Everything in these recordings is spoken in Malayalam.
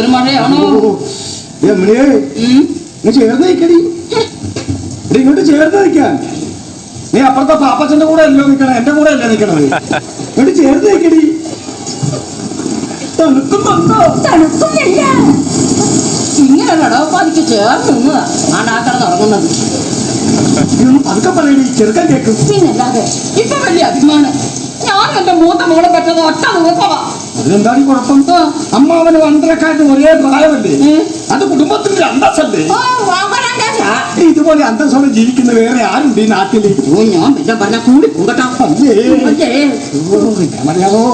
എന്തൊരു മഴയാണോ? രമണിയെ. നീ ചേർന്ന് നിൽക്കടി ഇങ്ങോട്ട് ചേർന്ന് നിൽക്കാൻ നീ അപ്പുറത്തെ പാപ്പച്ചന്റെ കൂടെ അല്ലോ നിൽക്കണം എന്റെ കൂടെ അല്ലേ നിൽക്കണത് ഇങ്ങോട്ട് ചേർന്ന് നിൽക്കടി തണുക്കുന്നുണ്ടോ തണുക്കുന്നില്ല ഇങ്ങനെ കടവപ്പാതിക്ക് ചേർന്ന് നിന്നതാ. ആണ്ടാക്കണം ഒന്ന് പതുക്കെ പറയടി. ചെറുക്കൻ കേൾക്കും പിന്നല്ലാതെ ഇപ്പൊ വലിയ അഭിമാനം. ഞാൻ എന്റെ മൂത്ത മോളെ പറ്റത് ഒറ്റ ദിവസമാ. അതിനെന്താണ് ഈ കുഴപ്പം? ആ. അമ്മാവന് വണ്ടരക്കാരന് ഒരേ പ്രായമല്ലേ. അത് കുടുംബത്തിന്റെ അന്തസ്സല്ലേ? ഇതുപോലെ അന്തസ്സോടെ ജീവിക്കുന്ന വേറെ ആരുണ്ട് ഈ നാട്ടിൽ ഓ ഞാൻ പിന്നെ പറഞ്ഞ കൂടി ഞാൻ പറയാമോ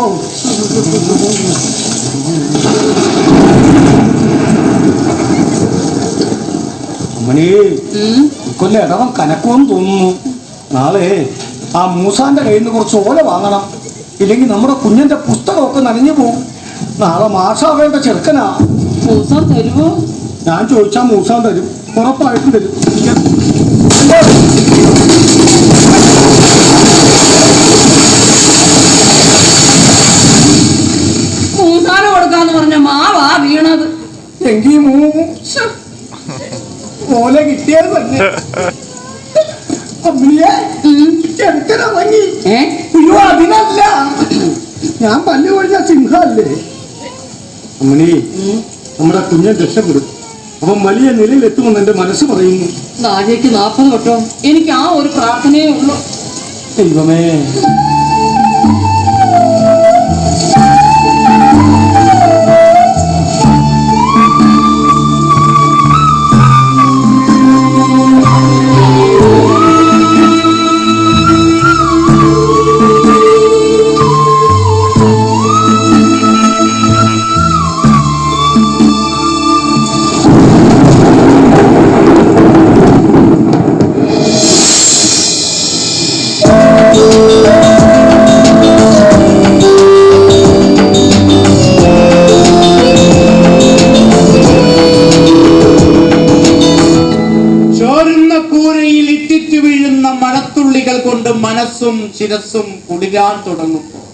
അമ്മണി ഇക്കൊല്ലം ഇടവം കനക്കുമെന്ന് തോന്നുന്നു. നാളെ ആ മൂസാന്റെ കയ്യിൽ നിന്ന് കുറച്ച് ഓല വാങ്ങണം. ഇല്ലെങ്കിൽ നമ്മുടെ കുഞ്ഞിന്റെ പുസ്തകമൊക്കെ നനഞ്ഞു പോകും നാളെ മാഷാവേണ്ട ചെറുക്കനാ. മൂസാൻ തരുമോ ഞാൻ ചോദിച്ചാൽ മൂസാൻ തരും. ഉറപ്പായിട്ടും തരും. മൂസാനം കൊടുക്കാന്ന് പറഞ്ഞ മാവാ വീണത്. എങ്കിൽ മൂ. ഓല കിട്ടിയത് തന്നെ. അയ്യോ അതിനല്ല. ഞാൻ പല്ലു കൊഴിഞ്ഞ സിംഹല്ലേ? അമ്മണി. നമ്മുടെ കുഞ്ഞൻ രക്ഷപ്പെടും. അവൻ വലിയ നിലയിൽ എത്തുമെന്ന് എന്റെ മനസ്സ് പറയുന്നു. നാഗേക്ക് നാൽപ്പത് കേട്ടോ എനിക്ക് ആ ഒരു പ്രാർത്ഥനയേ ഉള്ളൂ. ദൈവമേ. മഴത്തുള്ളികൾ കൊണ്ട് മനസ്സും ശിരസ്സും കുളിരാൻ തുടങ്ങുമ്പോൾ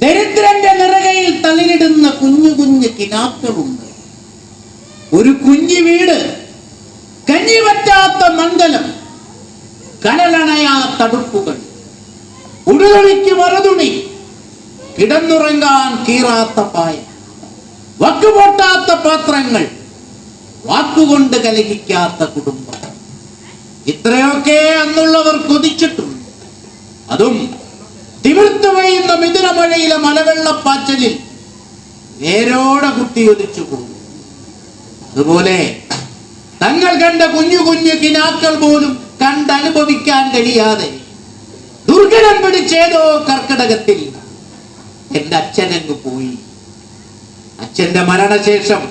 ദരിദ്രന്റെ നിറകയിൽ തളിരിടുന്ന കുഞ്ഞു കുഞ്ഞു കിനാക്കളുണ്ട്. ഒരു കുഞ്ഞു വീട് കഞ്ഞി പറ്റാത്ത മണ്ഡലം കനലണയാ തടുപ്പുകൾ ഉടുതുണിക്ക് മറുതുണി കിടന്നുറങ്ങാൻ കീറാത്ത പായ വക്കുപൊട്ടാത്ത പാത്രങ്ങൾ വാക്കുകൊണ്ട് കലഹിക്കാത്ത കുടുംബം. ഇത്രയൊക്കെ അന്നുള്ളവർ കൊതിച്ചിട്ടുണ്ട്. അതും തിമിർത്തു പെയ്യുന്ന മിഥുനമഴയിലെ മലവെള്ളപ്പാച്ചലിൽ നേരോടെ കുത്തിയൊലിച്ചു പോകും. അതുപോലെ തങ്ങൾ കണ്ട കുഞ്ഞു കുഞ്ഞു കിനാക്കൾ പോലും കണ്ടനുഭവിക്കാൻ കഴിയാതെ ദുർഘടം പിടിച്ചേതോ കർക്കിടകത്തിൽ എന്റെ അച്ഛനങ്ങ് പോയി. അച്ഛന്റെ മരണശേഷം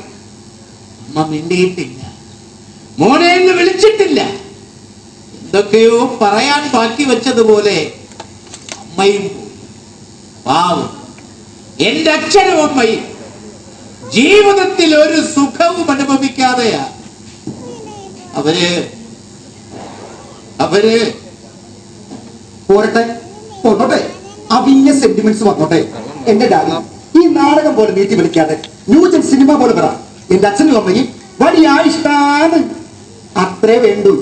അമ്മ മിണ്ടിയിട്ടില്ല. മോനെ എന്ന് വിളിച്ചിട്ടില്ല. എന്തൊക്കെയോ പറയാൻ ബാക്കി വെച്ചതുപോലെ അമ്മയും എന്റെ അച്ഛനും അമ്മയും ജീവിതത്തിൽ ഒരു സുഖവും അനുഭവിക്കാതെയാ. അവർ അവർ പോരട്ടെ പോട്ടെ അവിഞ്ഞ സെന്റിമെന്റ്സ് വന്നോട്ടെ. എന്റെ ഡാഡി ഈ നാടകം പോലെ നീട്ടി വിളിക്കാതെ ന്യൂജൻ സിനിമ പോലെ പറ. എന്റെ അച്ഛനും അമ്മയും വലിയ ഇഷ്ടാണ് അത്രേ വേണ്ടു.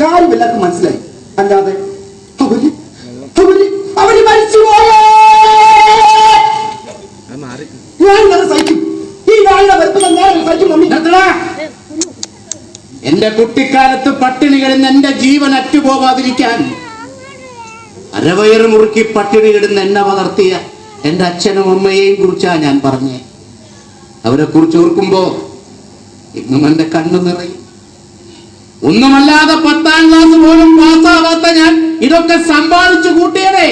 കാര്യം എല്ലാവർക്കും മനസ്സിലായി. അല്ലാതെ അവർ സഹിക്കും. ഈ നാളിനെ വരുത്തുന്ന ഞാൻ സഹിക്കും മമ്മി. നിർത്തടാ. എന്റെ കുട്ടിക്കാലത്ത് പട്ടിണി കിടന്ന് എന്റെ ജീവൻ അറ്റുപോകാതിരിക്കാൻ അരവയറ് മുറുക്കി പട്ടിണി കിടന്ന് എന്നെ വളർത്തിയ എന്റെ അച്ഛനും അമ്മയെയും കുറിച്ചാണ് ഞാൻ പറഞ്ഞേ അവരെ കുറിച്ച് ഓർക്കുമ്പോ ഇന്നും എന്റെ കണ്ണു നിറയും. ഒന്നുമല്ലാതെ പത്താം ക്ലാസ് പോലും പാസ്സാവാത്ത ഞാൻ ഇതൊക്കെ സമ്പാദിച്ചു കൂട്ടിയതേ.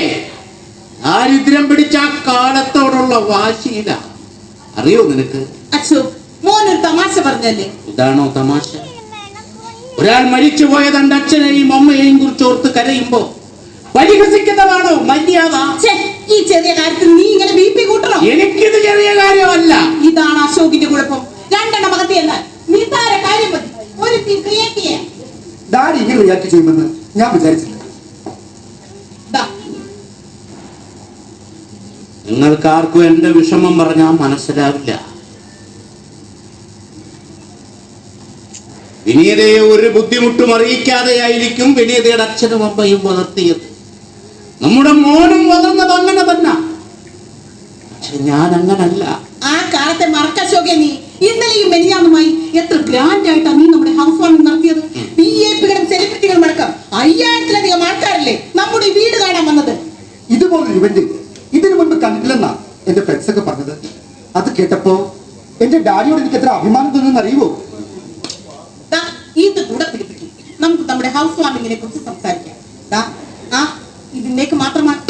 ദാരിദ്ര്യം പിടിച്ച കാലത്തോടുള്ള വാശിയില. അറിയോ നിനക്ക്? അച്ഛോ മോനൊരു തമാശ പറഞ്ഞല്ലേ? ഇതാണോ തമാശ? ഒരാൾ മരിച്ചുപോയ തന്റെ അച്ഛനെയും അമ്മയെയും കുറിച്ച് ഓർത്ത് കരയുമ്പോ പരിഹസിക്കുന്നതാണോ മര്യാദ? ഈ ചെറിയ കാര്യത്തിൽ നീ ഇങ്ങനെ ബി പി കൂട്ടണോ? എനിക്കിത് ചെറിയ കാര്യമല്ല. ഇതാണ് അശോകിന്റെ കുഴപ്പം. രണ്ടെണ്ണം അകത്തി എന്നാൽ നിസ്സാര കാര്യം മതി. ഒരു സിഗരറ്റിയെ ഡാഡി ഇങ്ങനെ റിയാക്ട് ചെയ്യുമെന്ന് ഞാൻ വിചാരിച്ചില്ല. നിങ്ങൾക്കാർക്കും എന്റെ വിഷമം പറഞ്ഞാൽ മനസ്സിലാവില്ല. വിനീതയെ ഒരു ബുദ്ധിമുട്ടും അറിയിക്കാതെയായിരിക്കും വിനീതയുടെ അച്ഛനും അമ്മയും വളർത്തിയത്. നമ്മുടെ മോനും വളർന്നത് അങ്ങനെ തന്നെ. പക്ഷെ ഞാൻ അങ്ങനല്ല. ആ കാലത്തെ മറക്കശോകെ നീ. ഇന്നലെയും മെനിയാന്നുമായി എത്ര ഗ്രാൻഡ് ആയിട്ടാണ് നീ നമ്മുടെ ഹൗസ് വാമിംഗ് നടത്തിയത്. പി എ പികളും സെലിബ്രിറ്റികളും അടക്കം അയ്യായിരത്തിലധികം ആൾക്കാരല്ലേ നമ്മുടെ വീട് കാണാൻ വന്നത്? ഇതുപോലൊരു ഇവന്റ് ഇതിനു മുൻപ് കണ്ടിട്ടില്ലെന്നാ എന്റെ ഫ്രണ്ട്സ് ഒക്കെ പറഞ്ഞത്. അത് കേട്ടപ്പോ എന്റെ ഡാഡിയോട് എനിക്ക് എത്ര അഭിമാനം തോന്നുന്നു അറിയുമോ ഇത് കൂടെ പിടിപ്പിക്കും. നമുക്ക് നമ്മുടെ ഹൗസ് വാർമിങ്ങിനെ കുറിച്ച് സംസാരിക്കാം. ആ ഇതിലേക്ക് മാത്രമാണ്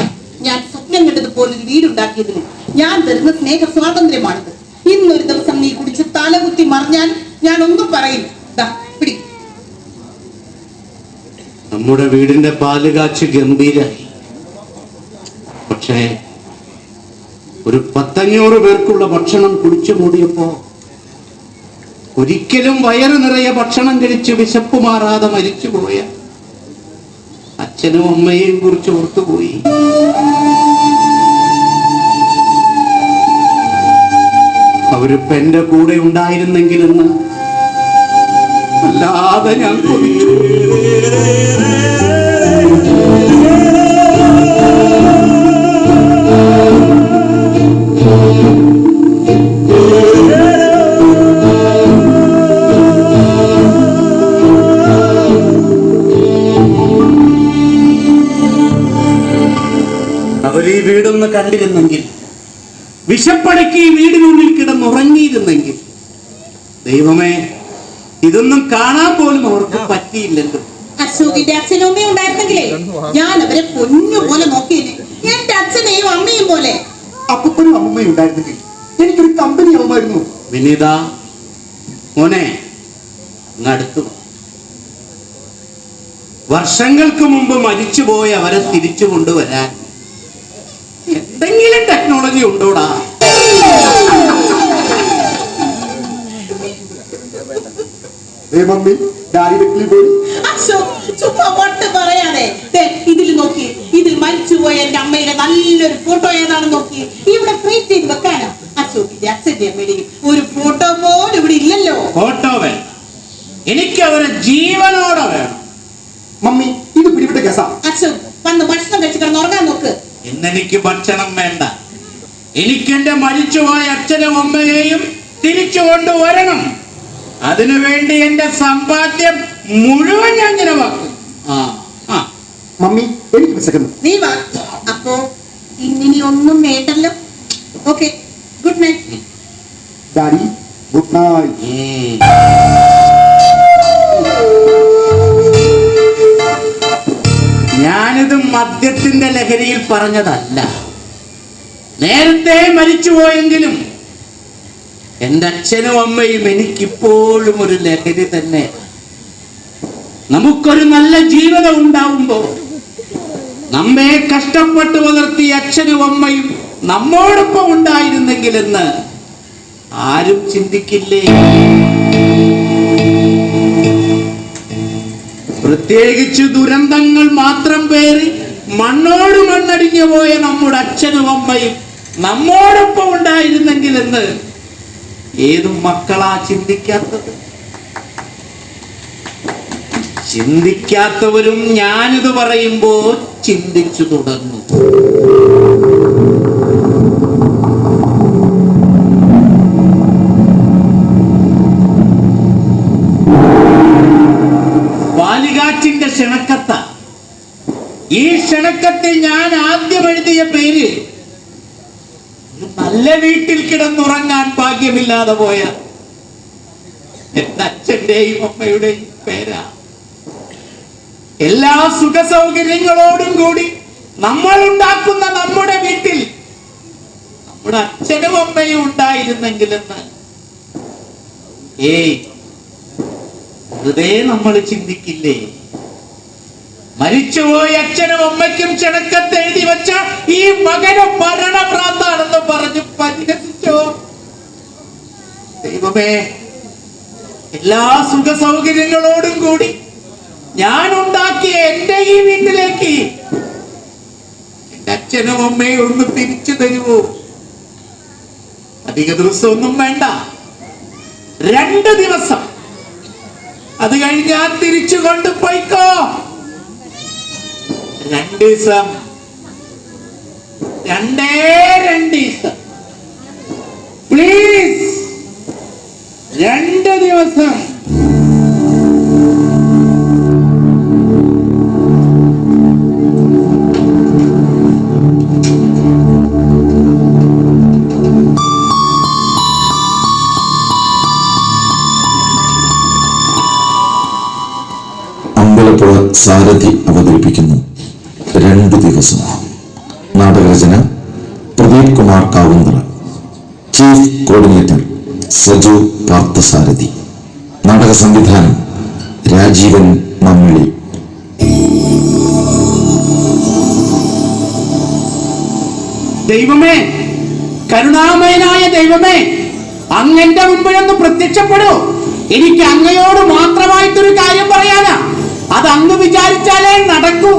ഞാൻ സ്വപ്നം കണ്ടതുപോലെ പോലൊരു വീടുണ്ടാക്കിയതിന് ഞാൻ തരുന്ന സ്നേഹ സ്വാതന്ത്ര്യമാണിത്. ഇന്നൊരു ദിവസം തലകുത്തി മറിഞ്ഞാൽ ഞാൻ ഒന്നും പറയില്ല പിടി. നമ്മുടെ വീടിന്റെ പാൽ കാച്ച് ഗംഭീരായി. പക്ഷേ ഒരു പത്തഞ്ഞൂറ് പേർക്കുള്ള ഭക്ഷണം കുടിച്ചു മൂടിയപ്പോ ഒരിക്കലും വയറ് നിറയെ ഭക്ഷണം കഴിച്ച് വിശപ്പ് മാറാതെ മരിച്ചുപോയ അച്ഛനും അമ്മയെയും കുറിച്ച് ഓർത്തുപോയി. അവരിപ്പോ എന്റെ കൂടെ ഉണ്ടായിരുന്നെങ്കിലെന്ന് അല്ലാതെ ഞാൻ കൊതിച്ചു. അവർ ഈ വീടൊന്ന് കണ്ടിരുന്നെങ്കിൽ വിശപ്പടക്കി വീടിനുള്ളിൽ കിടന്നുറങ്ങിയിരുന്നെങ്കിൽ. ദൈവമേ ഇതൊന്നും കാണാൻ പോലും അവർക്ക് പറ്റിയില്ലല്ലോ. അശോകിന്റെ അച്ഛനും അമ്മയും ഉണ്ടായിരുന്നെങ്കിലേ ഞാൻ അവരെ പൊന്നു പോലെ നോക്കിയേനെ. എന്റെ അച്ഛനെയും അമ്മയും പോലെ. അപ്പനും അമ്മയും ഉണ്ടായിരുന്നെങ്കിൽ എനിക്കൊരു കമ്പനി ആവുമായിരുന്നു. വിനീത മോനെ നടത്തു. വർഷങ്ങൾക്ക് മുമ്പ് മരിച്ചുപോയ അവരെ തിരിച്ചു കൊണ്ടുവരാൻ എന്തെങ്കിലും ടെക്നോളജി ഉണ്ടോടാ? മമ്മി ഡാഡി വെക്കിൽ പോയി. ചുമ്മാ വട്ട് പറയാതെ. ഇതിൽ നോക്കി. ഇതിൽ മരിച്ചുപോയ എന്റെ അമ്മയുടെ നല്ലൊരു ഫോട്ടോ ഏതാണെന്ന് നോക്കി. ഇവിടെ ചെയ്ത് വെക്കാനോ. അശോകിന്റെ അച്ഛന്റെ അമ്മയുടെ ഒരു ഫോട്ടോ പോലും ഇവിടെ ഇല്ലല്ലോ. ഫോട്ടോ എനിക്ക് അവരെ ജീവനോടെ വേണം. മമ്മി ഇത് പിടിവിട്ട കേസാ. അശോക് വന്ന് ഭക്ഷണം കഴിച്ചു കിടന്ന് ഉറങ്ങാൻ നോക്ക്. ഇന്നെനിക്ക് ഭക്ഷണം വേണ്ട. എനിക്കെന്റെ മരിച്ചുപോയ അച്ഛനും അമ്മയെയും തിരിച്ചു കൊണ്ടുവരണം. അതിനുവേണ്ടി എന്റെ സമ്പാദ്യം മുഴുവൻ ഞാൻ ചിലവാക്കും ആ ആ. മമ്മി എനിക്ക് വിശക്കുന്നു നീ വാ. അപ്പോ ഇന്നിനി ഒന്നും വേണ്ടല്ലോ. Okay good night daddy good night ഞാനിത് മദ്യത്തിന്റെ ലഹരിയിൽ പറഞ്ഞതല്ല. നേരത്തെ മരിച്ചുപോയെങ്കിലും എന്റെ അച്ഛനും അമ്മയും എനിക്കിപ്പോഴും ഒരു ലഹരി തന്നെ. നമുക്കൊരു നല്ല ജീവിതം ഉണ്ടാവുമ്പോ നമ്മെ കഷ്ടപ്പെട്ട് വളർത്തിയ അച്ഛനും അമ്മയും നമ്മോടൊപ്പം ഉണ്ടായിരുന്നെങ്കിലെന്ന് ആരും ചിന്തിക്കില്ലേ? പ്രത്യേകിച്ച് ദുരന്തങ്ങൾ മാത്രം പേറി മണ്ണോട് മണ്ണടിഞ്ഞു പോയ നമ്മുടെ അച്ഛനും അമ്മയും നമ്മോടൊപ്പം ഉണ്ടായിരുന്നെങ്കിൽ എന്ന് ഏതും മക്കളാ ചിന്തിക്കാത്തത്. ചിന്തിക്കാത്തവരും ഞാനിത് പറയുമ്പോ ചിന്തിച്ചു തുടങ്ങും. വാലികാറ്റിന്റെ ക്ഷണക്കത്ത. ഈ ക്ഷണക്കത്തിൽ ഞാൻ ആദ്യം എഴുതിയ പേര് നല്ല വീട്ടിൽ കിടന്നുറങ്ങാൻ ഭാഗ്യമില്ലാതെ പോയ എന്റെ അച്ഛന്റെയും അമ്മയുടെയും പേരാ. എല്ലാ സുഖ സൗകര്യങ്ങളോടും കൂടി നമ്മൾ ഉണ്ടാക്കുന്ന നമ്മുടെ വീട്ടിൽ നമ്മുടെ അച്ഛനും അമ്മയും ഉണ്ടായിരുന്നെങ്കിലെന്ന് ഏയ് വെറുതെ നമ്മൾ ചിന്തിക്കില്ലേ? മരിച്ചുപോയ അച്ഛനും അമ്മയ്ക്കും ചെണക്കത്ത് എഴുതി വെച്ച ഈ മകന് മരണഭ്രാന്താണെന്ന് പറഞ്ഞ് പരിഹസിച്ചോ? ദൈവമേ എല്ലാ സുഖ സൗകര്യങ്ങളോടും കൂടി ഞാൻ ഉണ്ടാക്കിയ എന്റെ ഈ വീട്ടിലേക്ക് എന്റെ അച്ഛനും അമ്മയും ഒന്ന് തിരിച്ചു തരുമോ അധിക ദിവസമൊന്നും വേണ്ട. രണ്ട് ദിവസം. അത് കഴിഞ്ഞാൽ തിരിച്ചു കൊണ്ടുപോയിക്കോ. രണ്ട് ദിവസം. രണ്ടേ രണ്ട് ദിവസം. പ്ലീസ് രണ്ട് ദിവസം. സാരഥി രണ്ട് ദിവസം നാടകരചന പ്രദീപ് കുമാർ കാവുന്തറ ചീഫ് കോർഡിനേറ്റർ സജു പാർത്ഥസാരഥി. നാടക സംവിധാനം രാജീവൻ മമ്മിളി. ദൈവമേ കരുണാമയനായ ദൈവമേ അങ്ങന്റെ മുമ്പിലൊന്ന് പ്രത്യക്ഷപ്പെടൂ. എനിക്ക് അങ്ങയോട് മാത്രമായിട്ടൊരു കാര്യം പറയാനാ. അത് അങ്ങ് വിചാരിച്ചാലേ നടക്കൂ.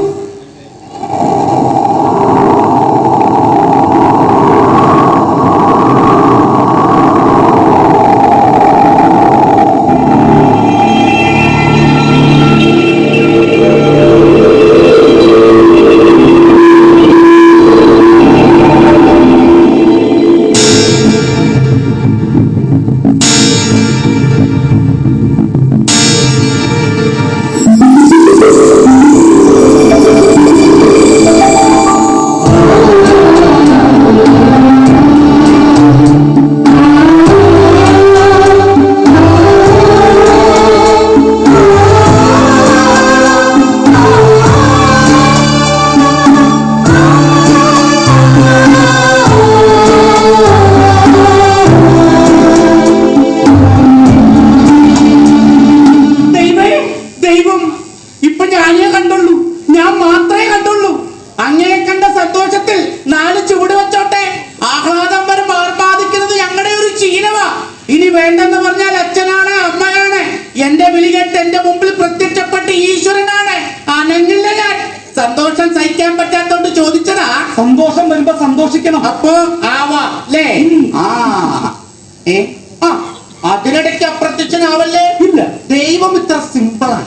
സന്തോഷം സഹിക്കാൻ പറ്റാത്തോണ്ട് ചോദിച്ചതാ. സന്തോഷം വരുമ്പോ സന്തോഷിക്കണം. അപ്പൊ ആവാ അല്ലേ ആ. ഏ? ആ. അതിനിടയ്ക്ക് അപ്രത്യക്ഷനാവല്ലേ? ഇല്ല. ദൈവം ഇത്ര സിമ്പിളാണ്.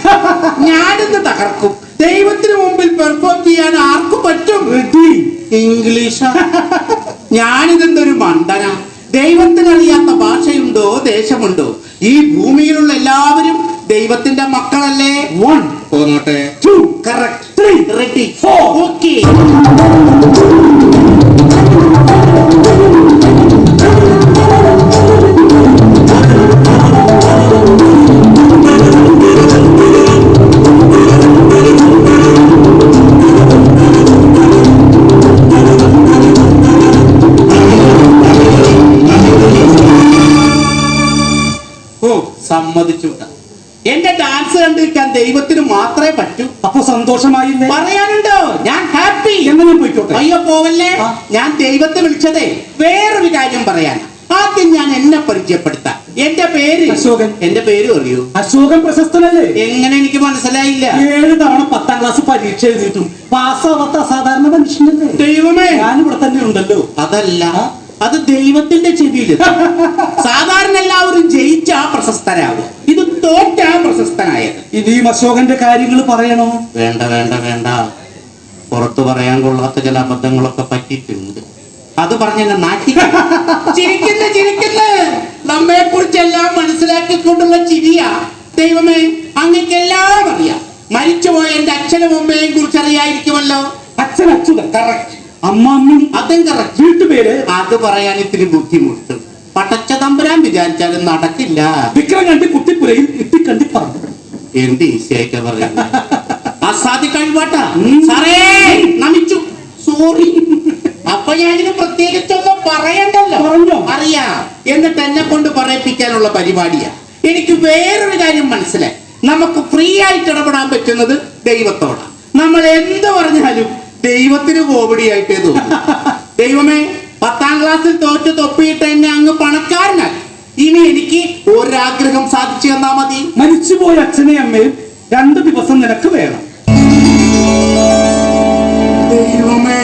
ഞാനിന്ന് തകർക്കും. ദൈവത്തിന് മുമ്പിൽ പെർഫോം ചെയ്യാൻ ആർക്കും പറ്റും. ഇംഗ്ലീഷ്. ഞാനിതെന്തൊരു മണ്ടന. ദൈവത്തിനറിയാത്ത ഭാഷയുണ്ടോ ദേശമുണ്ടോ? ഈ ഭൂമിയിലുള്ള എല്ലാവരും ദൈവത്തിന്റെ മക്കളല്ലേ? One പോന്നോട്ടെ. Two correct three ready four okay ഓ സമ്മതിച്ചു. എന്റെ ഡാൻസ് കണ്ടിരിക്കാൻ ദൈവത്തിന് മാത്രമേ പറ്റൂ. അപ്പൊ സന്തോഷമായില്ലേ? പറയാനുണ്ടോ? ഞാൻ ഹാപ്പി എങ്ങനെ പോയിക്കോട്ടെ? അയ്യോ പോവല്ലേ? ഞാൻ ദൈവത്തെ വിളിച്ചതേ വേറൊരു കാര്യം പറയാൻ. ആദ്യം ഞാൻ എന്നെ പരിചയപ്പെടുത്താം. എന്റെ പേര്? അശോകൻ. എന്റെ പേര് അറിയൂ അശോകൻ പ്രശസ്തനല്ലേ? എങ്ങനെ എനിക്ക് മനസ്സിലായില്ല. ഏഴ് തവണ പത്താം ക്ലാസ് പരീക്ഷ എഴുതിയിട്ടും പാസ്സാവാത്ത അസാധാരണ മനുഷ്യനല്ലേ? ദൈവമേ. ഞാനിവിടെ തന്നെ ഉണ്ടല്ലോ. അതല്ല. അത് ദൈവത്തിന്റെ ചെവിയിൽ സാധാരണ എല്ലാവരും ജയിച്ചാ പ്രശസ്തരാകും ഇത് തോറ്റാ പ്രശസ്തനായത്. ഈ അശോകന്റെ കാര്യങ്ങൾ പറയണോ? വേണ്ട വേണ്ട വേണ്ട. പുറത്തു പറയാൻ കൊള്ളാത്ത ചില അബദ്ധങ്ങളൊക്കെ പറ്റിയിട്ടുണ്ട്. അത് പറഞ്ഞ ചിരിക്കുന്ന ചിരിക്കുന്ന. നമ്മെ കുറിച്ചെല്ലാം മനസ്സിലാക്കിക്കൊണ്ടുള്ള ചിരിയാ. ദൈവമേ അങ്ങക്കെല്ലാം അറിയാം. മരിച്ചുപോയ എന്റെ അച്ഛനും അമ്മയെയും കുറിച്ച് അറിയായിരിക്കുമല്ലോ അച്ഛൻ അച്ഛൻ കറക്റ്റ് അമ്മ അമ്മയും അതും കറക്റ്റ് വീട്ടുപേര് അത് പറയാൻ ഇത്തിരി ബുദ്ധിമുട്ട്. പടച്ച തമ്പുരാൻ വിചാരിച്ചാലും നടക്കില്ല. വിക്രം കണ്ടി കുട്ടിപ്പുരയിൽ ഇട്ടിക്കണ്ടി പറഞ്ഞു എന്ത് ഈസിയായിട്ട് പറയുന്നത് അസാധി കഴിവാട്ടാ. സാറേ നമിച്ചു. സോറി. അപ്പൊ ഞാനിത് പ്രത്യേകിച്ചൊന്നും പറയണ്ടല്ലോ. പറഞ്ഞോ? അറിയാം. എന്നിട്ട് എന്നെ കൊണ്ട് പറയിപ്പിക്കാനുള്ള പരിപാടിയാ. എനിക്ക് വേറൊരു കാര്യം മനസ്സിലായി. നമുക്ക് ഫ്രീ ആയിട്ട് ഇടപെടാൻ പറ്റുന്നത് ദൈവത്തോടാ. നമ്മൾ എന്ത് പറഞ്ഞാലും ദൈവത്തിന് കോമഡിയായിട്ടേ തോന്നി. ദൈവമേ പത്താം ക്ലാസ്സിൽ തോറ്റ് തൊപ്പിയിട്ട് എന്നെ അങ്ങ് പണക്കാരനാക്കി ഇനി എനിക്ക് ഒരാഗ്രഹം സാധിച്ചു തന്നാ മതി. മരിച്ചുപോയ അച്ഛനെ അമ്മയും രണ്ടു ദിവസം നിനക്ക് വേണം. ദൈവമേ.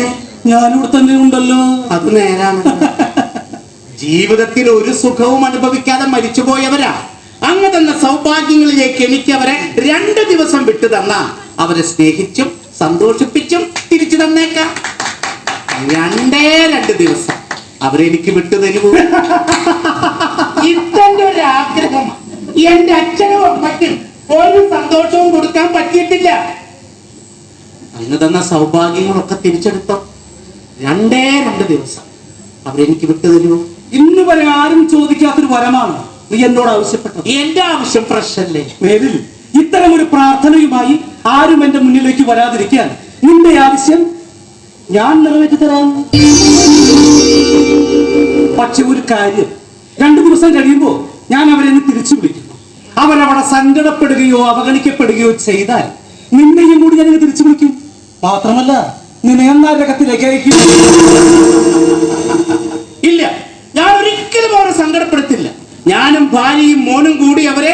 ഞാനിവിടെ തന്നെ ഉണ്ടല്ലോ. അത് നേരാണ്. ജീവിതത്തിൽ ഒരു സുഖവും അനുഭവിക്കാതെ മരിച്ചുപോയവരാ. അങ്ങ് തന്ന സൗഭാഗ്യങ്ങളിലേക്ക് എനിക്ക് അവരെ രണ്ട് ദിവസം വിട്ടു തന്ന. അവരെ സ്നേഹിച്ചും സന്തോഷിപ്പിച്ചും തിരിച്ചു തന്നേക്കാം. രണ്ടേ രണ്ട് ദിവസം. അവരെനിക്ക് വിട്ടു തരുമോ? ഇത്തന്റെ ഒരു ആഗ്രഹം എന്റെ അച്ഛനും അമ്മയ്ക്കും ഒരു സന്തോഷവും കൊടുക്കാൻ പറ്റിയിട്ടില്ല. അങ്ങ് തന്ന സൗഭാഗ്യങ്ങളൊക്കെ തിരിച്ചെടുത്തോ. രണ്ടേ രണ്ട് ദിവസം. അവരെനിക്ക് വിട്ടു തരുമോ? ഇന്ന് വരെ ആരും ചോദിക്കാത്തൊരു വരമാണ് നീ എന്നോട് ആവശ്യപ്പെട്ടത്. എന്റെ ആവശ്യം പ്രശ്നല്ലേ ഇത്തരം ഒരു പ്രാർത്ഥനയുമായി ആരും എന്റെ മുന്നിലേക്ക് വരാതിരിക്കാൻ നിന്റെ ആവശ്യം ഞാൻ നിറവേറ്റി തരാം പക്ഷെ ഒരു കാര്യം രണ്ടു ദിവസം കഴിയുമ്പോൾ ഞാൻ അവരെ തിരിച്ചു വിളിക്കും. അവരവിടെ സങ്കടപ്പെടുകയോ അവഗണിക്കപ്പെടുകയോ ചെയ്താൽ നിന്നെയും കൂടി ഞാൻ തിരിച്ചു വിളിക്കും. മാത്രമല്ല നിന്നെ നരകത്തിലേക്ക് അയക്കും. ഇല്ല ഞാൻ ഒരിക്കലും അവരെ സങ്കടപ്പെടുത്തില്ല. ഞാനും ഭാര്യയും മോനും കൂടി അവരെ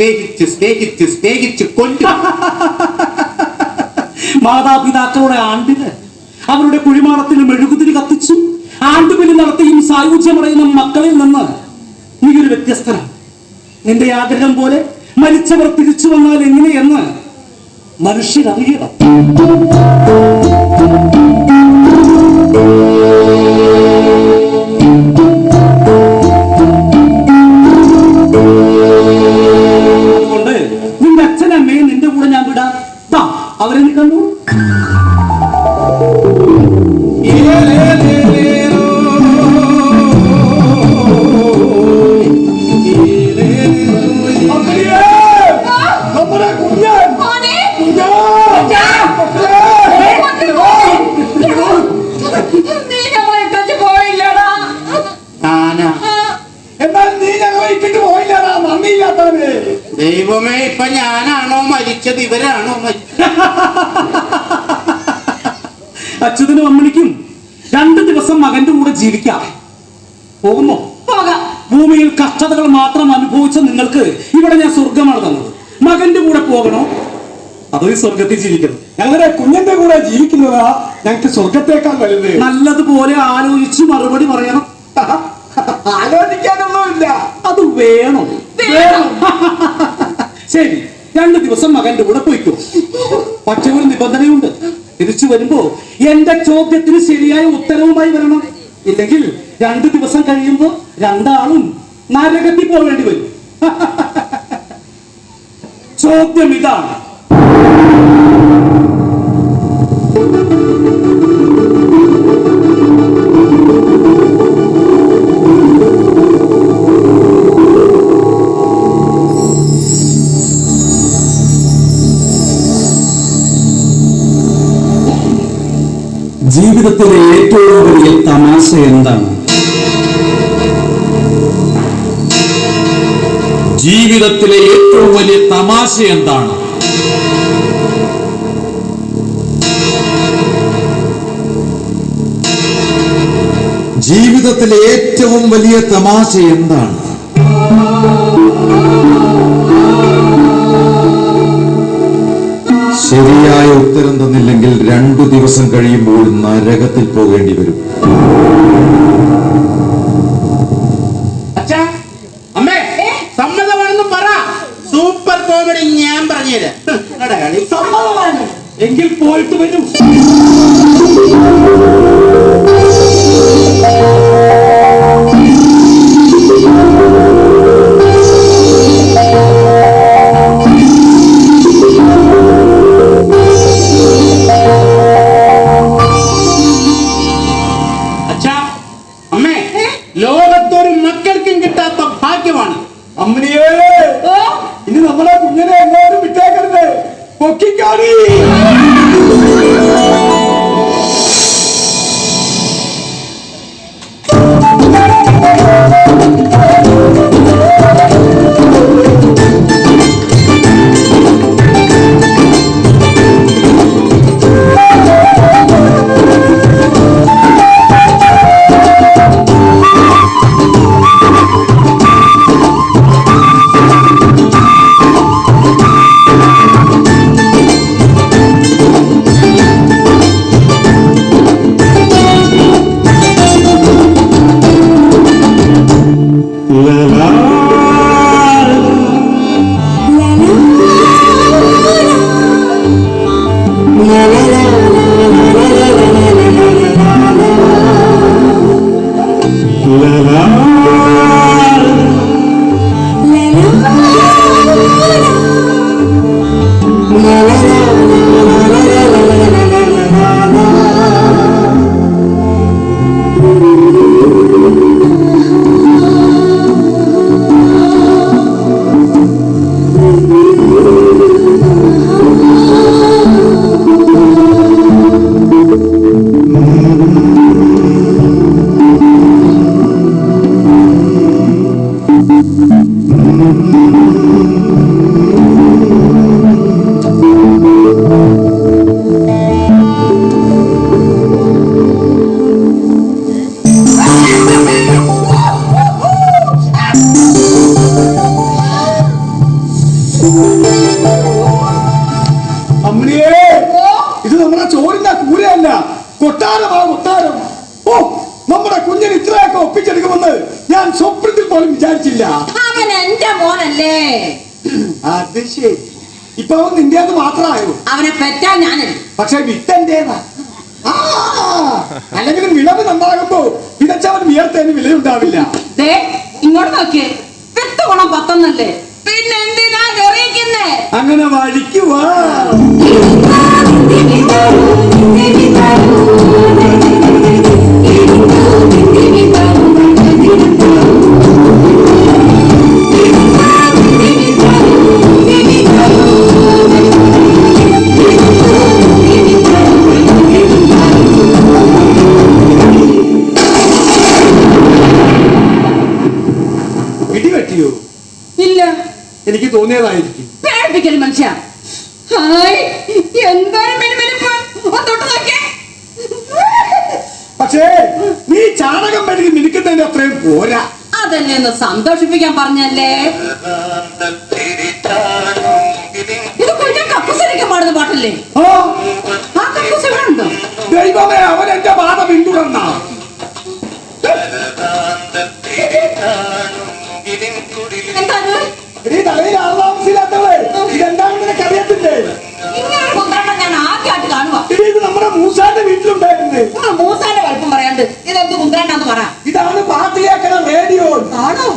സ്നേഹിച്ച് സ്നേഹിച്ച് സ്നേഹിച്ച് കൊല്ലും. മാതാപിതാക്കളുടെ ആണ്ടിന് അവരുടെ കുഴിമാടത്തിൽ മെഴുകുതിരി കത്തിച്ചു ആണ്ടുപിലി നടത്തിയും സായുജ്യമടയുന്ന മക്കളിൽ നിന്ന് നീ ഒരു വ്യത്യസ്തനാണ്. നിന്റെ ആഗ്രഹം പോലെ മരിച്ചവർ തിരിച്ചു വന്നാൽ എങ്ങനെയെന്ന് മനുഷ്യരറിയണം. ఆవిరెందుకన్ను മരിച്ചത് ഇവരാണോ അച്യുതനും അമ്മണിക്കും രണ്ടു ദിവസം മകന്റെ കൂടെ ജീവിക്കാം. പോകുമോ പോകാം. ഭൂമിയിൽ കഷ്ടതകൾ മാത്രം അനുഭവിച്ച നിങ്ങൾക്ക് ഇവിടെ ഞാൻ സ്വർഗമാണ് തന്നത്. മകന്റെ കൂടെ പോകണോ? അതോ ഈ സ്വർഗത്തിൽ ജീവിക്കണം. ഞങ്ങളുടെ കുഞ്ഞിന്റെ കൂടെ ജീവിക്കുന്നതാ ഞങ്ങൾക്ക് സ്വർഗത്തേക്കാൾ വലുത്. നല്ലതുപോലെ ആലോചിച്ച് മറുപടി പറയണം. ആലോചിക്കാനൊന്നുമില്ല. അത് വേണം. ശരി. രണ്ടു ദിവസം മകന്റെ കൂടെ പോയിക്കോ. പക്ഷെ ഒരു നിബന്ധനയുണ്ട്. തിരിച്ചു വരുമ്പോ എന്റെ ചോദ്യത്തിന് ശരിയായ ഉത്തരവുമായി വരണം. ഇല്ലെങ്കിൽ രണ്ട് ദിവസം കഴിയുമ്പോ രണ്ടാളും നരകത്തിൽ പോകേണ്ടി വരും. ചോദ്യം ഇതാണ്. ജീവിതത്തിലെ ഏറ്റവും വലിയ തമാശ എന്താണ്? ജീവിതത്തിലെ ഏറ്റവും വലിയ തമാശ എന്താണ്? ജീവിതത്തിലെ ഏറ്റവും വലിയ തമാശ എന്താണ്? ശരിയായ ഉത്തരം തന്നില്ലെങ്കിൽ രണ്ടു ദിവസം കഴിയുമ്പോൾ നരകത്തിൽ പോകേണ്ടി വരും. സൂപ്പർ കോമഡി ഞാൻ പറഞ്ഞുതരാം. എങ്കിൽ പോയിട്ട് വരും. ഇപ്പൊ അവൻ നിന്റേത് മാത്രമായോ? അവനെ പെറ്റാൻ ഞാനല്ലേ. പക്ഷെ വിട്ടെന്റേതാ. അല്ലെങ്കിൽ വിളവ് നന്നാകുമ്പോ വിതച്ചവൻ വിയർത്തേന് വിലയുണ്ടാവില്ല. ഇങ്ങോട്ട് നോക്കിയേ. വിത്ത് ഗുണം പത്തൊന്നല്ലേ? പിന്നെ എന്തിനാ കറിയിക്കുന്നേ അങ്ങനെ വഴിക്കുവാ. തോന്നിയതായിരിക്കും മനുഷ്യ? ഹായ് എന്തൊരു മെനുമെനുപ്പ്. തൊട്ട് നോക്കിയേ. പക്ഷേ നീ ചാണകം മെഴുകി മിനുക്കുന്നതിന് അത്രയും പോരാ. അതെന്നെ ഒന്ന് സന്തോഷിപ്പിക്കാൻ പറഞ്ഞല്ലേ?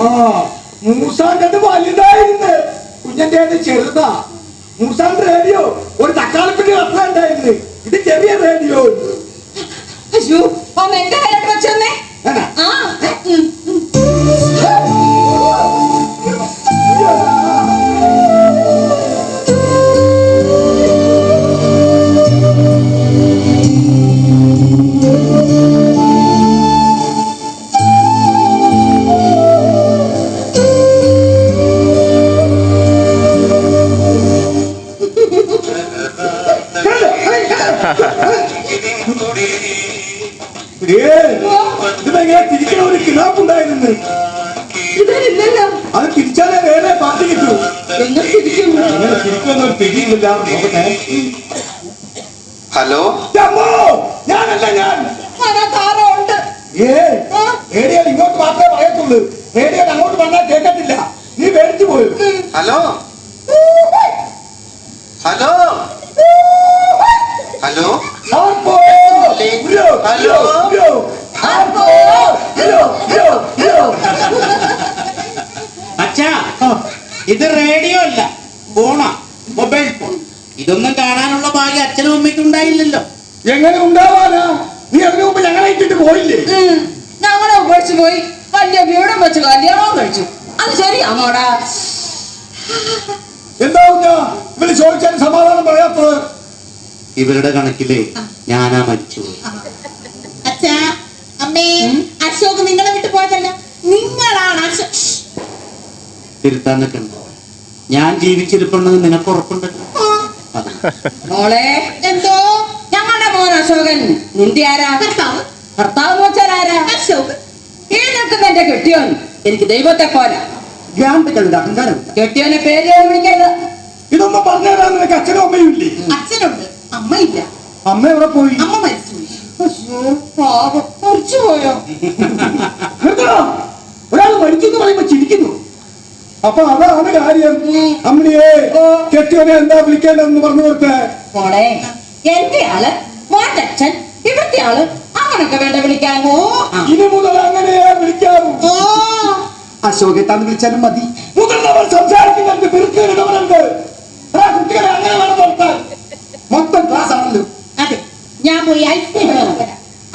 ആ മൂസാന്റെ വലുതായിരുന്നു. കുഞ്ഞന്റെ ചെറുതാ. മൂസാന്റെ റേഡിയോ ഒരു തക്കാളിപ്പിന്റെ അത്ര ഉണ്ടായിരുന്നു ഇത് ചെറിയ റേഡിയോ ഇതിനെങ്ങനെ തിരിക്കണ ഒരു കിണാപ്പുണ്ടായിരുന്നു അത് തിരിച്ചാലേ വേറെ പാട്ട് കിട്ടൂ. എങ്ങനെ ഒരു പിടിയില്ല നോക്കട്ടെ. ഹലോ? ഞാനല്ല ഞാൻ. ഏ റേഡിയോ ഇങ്ങോട്ട് മാത്രമേ പറയത്തുള്ളൂ റേഡിയോ അങ്ങോട്ട് പറഞ്ഞാൽ കേൾക്കത്തില്ല നീ പേടിച്ചു പോയി ഹലോ ഹലോ ഹലോ ആർപ്പോ? ഉയ്യോ, ഹലോ. ഉയ്യോ, ആർപ്പോ? ഉയ്യോ, ഉയ്യോ, ഉയ്യോ. അച്ഛാ ആ, ഇത് റേഡിയോ അല്ല ഫോണാ മൊബൈൽ ഫോൺ. ഇതൊന്നും കാണാനുള്ള ഭാഗ്യം അച്ഛനും അമ്മയ്ക്കും ഉണ്ടായില്ലല്ലോ. എങ്ങനെ ഉണ്ടാവാനാ? നീ അതിനു മുമ്പ് ഞങ്ങളെ ഇട്ടിട്ട് പോയില്ലേ? ഞങ്ങളെ ഉപേക്ഷിച്ച് പോയി. വലിയ വീടും വെച്ച് കല്യാണവും കഴിച്ചു. അത് ശരിയാണോടാ എന്താ കുഞ്ഞാ ഇവർ ചോദിച്ചാൽ സമാധാനം പറയാത്തത്? ഇവരുടെ കണക്കിൽ ഞാനാ മരിച്ചു അച്ഛാ അമ്മേ അശോക് നിങ്ങളെ വിട്ടു പോയതല്ല. നിങ്ങളാണ് അശോക് തിരുത്താനൊക്കെ നിൽക്കണ്ടോ. ഞാൻ ജീവിച്ചിരിപ്പുണ്ടെന്ന് നിനക്ക് ഉറപ്പുണ്ടല്ലോ മോളെ എന്തോ? ഞങ്ങളുടെ മോൻ അശോകൻ. നിന്റെ ആരാ? ഭർത്താവ്. ഭർത്താവ് മോച്ചാൽ ആരാ? അശോക് ഈ നിൽക്കുന്ന എന്റെ കെട്ടിയോൻ? എനിക്ക് ദൈവത്തെ പോരാ. ഭ്രാന്തികളുടെ അഹങ്കാരമില്ല കെട്ടിയോനെ പേര് വിളിക്കരുത്. ഇതൊന്നും പറഞ്ഞു നിനക്ക് അച്ഛനും അമ്മയും ഇല്ലേ? അച്ഛനുണ്ട്. അമ്മയില്ല. അമ്മ എവിടെ പോയി? അമ്മ മരിച്ചുപോയി. പാപം മരിച്ചു പോയോ നിർത്തണോ ഒരാൾ മരിക്കുന്നു പറയുമ്പോ ചിരിക്കുന്നു. അപ്പൊ അതാണ് കാര്യം. അമ്മിണിയെ കെട്ടിയവനെ എന്താ വിളിക്കേണ്ടതെന്ന് പറഞ്ഞു കൊടുത്ത്? മോളെ എന്റെ ആൾ മോന്റെ അച്ഛൻ ഇവിടുത്തെ ആൾ അങ്ങനൊക്കെ വേണ്ട വിളിക്കാമോ? ഇനി മുതൽ അങ്ങനെയാ വിളിക്കാവൂ. ഓ. അശോകത്താന്ന് വിളിച്ചാലും മതി. മുതിർന്നവർ സംസാരിക്കുന്നത് നിർത്തിയിടവരുണ്ട് കുട്ടികളെ അങ്ങനെ വേണം നടത്താൻ മൊത്തം ക്ലാസ് ആണല്ലോ. അതെ ഞാൻ പോയി ഐസ്ക്രീം.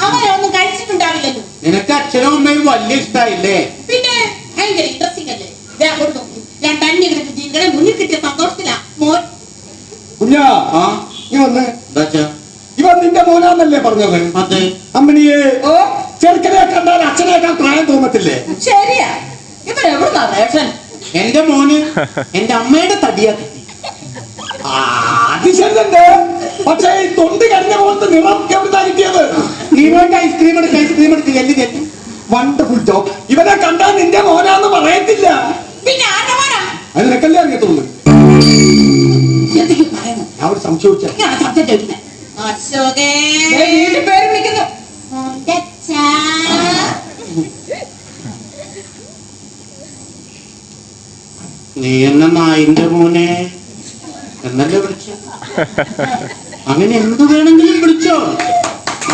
അവരൊന്നും കഴിച്ചിട്ടുണ്ടാവില്ലല്ലോ. നിനക്ക് അച്ഛനും അമ്മയും വലിയ ഇഷ്ടായില്ലേ? പിന്നെ ഭയങ്കര ഇൻട്രസ്റ്റിംഗ് അല്ലേ? ദേ അങ്ങോട്ട് നോക്കൂ. രണ്ട് അന്യഗ്രഹ ജീവികളെ മുന്നിൽ കിട്ടിയ സന്തോഷത്തിലാ. മോൻ. കുഞ്ഞാ ആ? നീ വന്ന്. ഇവൻ നിന്റെ മോനാന്നല്ലേ പറഞ്ഞത്? അതെ. അമ്മണിയെ ഓ. ചെറുക്കനെ കണ്ടാൽ അച്ഛനേക്കാൾ പ്രായം തോന്നത്തില്ലേ? ശരിയാ. ഇവിടെ എവിടുന്നാ റേഷൻ? എന്റെ മോന് എന്റെ അമ്മയുടെ തടിയാ കിട്ടി. ആ, അത് പക്ഷേ ഈ തൊണ്ട് കഴിഞ്ഞ പോലത്തെ നിറം എവിടുന്നാ കിട്ടിയത്? നീ വേണ്ട ഐസ്ക്രീം എടുക്ക ഐസ്ക്രീം എടുക്ക എല്ലി വണ്ടർഫുൾ ജോബ് ഇവനെ കണ്ടാൽ നിന്റെ മോനാന്ന് പറയത്തില്ല. പിന്നെ ആരുടെ മോനാ? അത് നിനക്കല്ലേ അറിയത്തുള്ളൂ ഞാൻ ഒരു സംശയിച്ച ഇങ്ങനെ ചോദിക്കുന്നത് അശോകേ. ദേ വീണ്ടും പേര് വിളിക്കുന്നു. നീ എന്ന നായിന്റെ മോനെ? എന്നല്ലേ വിളിച്ച? അങ്ങനെ എന്ത് വേണമെങ്കിലും വിളിച്ചോ.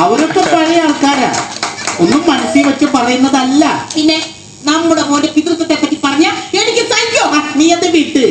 അവരൊക്കെ പഴയ ആൾക്കാരാ. ഒന്നും മനസ്സിൽ വെച്ച് പറയുന്നതല്ല. പിന്നെ? നമ്മുടെ മോന്റെ പിതൃത്വത്തെ പറ്റി പറഞ്ഞ എനിക്ക് സഹിക്കോ നീ അത് വിട്ട്.